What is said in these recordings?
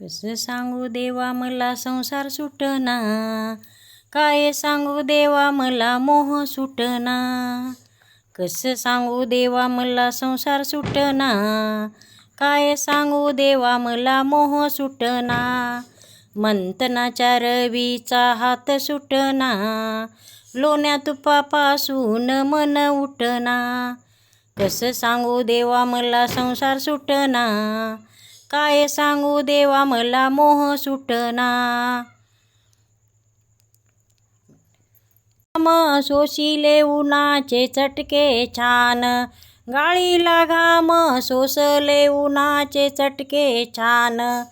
कसं सांगू देवा मला संसार सुटना? काय सांगू देवा मला मोह सुटना? कसं सांगू देवा मला संसार सुटना? काय सांगू देवा मला मोह सुटना? मंथनाच्या रवीचा हात सुटना? लोण्या तुपापासून मन उठना? कसं सांगू देवा मला संसार सुटना? काय सांगू देवा मला मोह सुटना. घाम सोशिले उन्हाचे चटके छान. गाळीला घाम सोसले उन्हाचे चटके छान.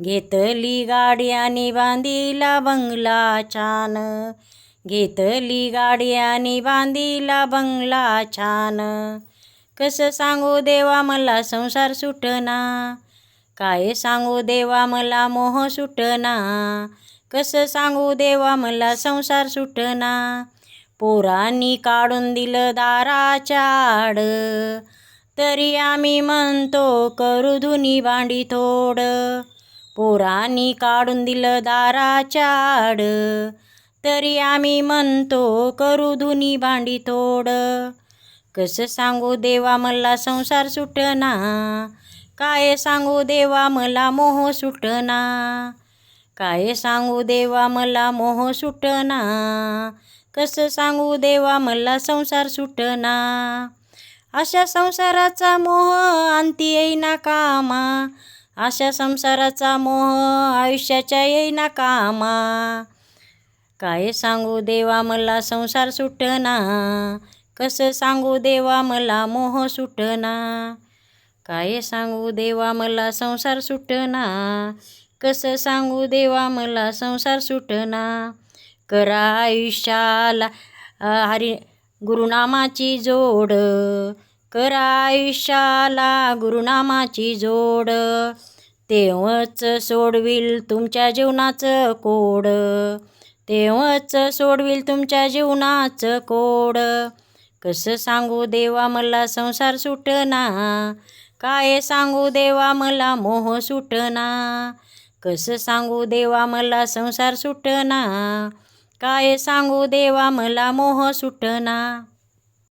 घेतली गाडी आणि बांधीला बंगला छान. घेतली गाडी आणि बांधीला बंगला छान. कसं सांगू देवा मला संसार सुटना. काय सांगू देवा मला मोह सुटना? कसं सांगू देवा मला संसार सुटना? पोरांनी काढून दिलं दाराच्या आड. तरी आम्ही म्हणतो करू धुनी भांडी थोड. पोरांनी काढून दिलं दाराच्या आड. तरी आम्ही म्हणतो करू धुनी भांडी थोड. कसं सांगू देवा मला संसार सुटना? काय सांगू देवा मला मोह सुटना. काय सांगू देवा मला मोह सुटना. कसं सांगू देवा मला संसार सुटना. अशा संसाराचा मोह आणती येईना कामा. अशा संसाराचा मोह आयुष्याच्या येईना कामा. काय सांगू देवा मला संसार सुटना. कसं सांगू देवा मला मोह सुटना. काय सांगू देवा मला संसार सुटना. कसं सांगू देवा मला संसार सुटना. करा आयुष्याला हरी गुरुनामाची जोड. करा आयुष्याला गुरुनामाची जोड. तेव्हाच सोडविल तुमच्या जीवनाचं कोड. तेव्हाच सोडविल तुमच्या जीवनाचं कोड. कसं सांगू देवा मला संसार सुटना. काय सांगू देवा मला मोह सुटना? कसं सांगू देवा मला संसार सुटना? काय सांगू देवा मला मोह सुटना?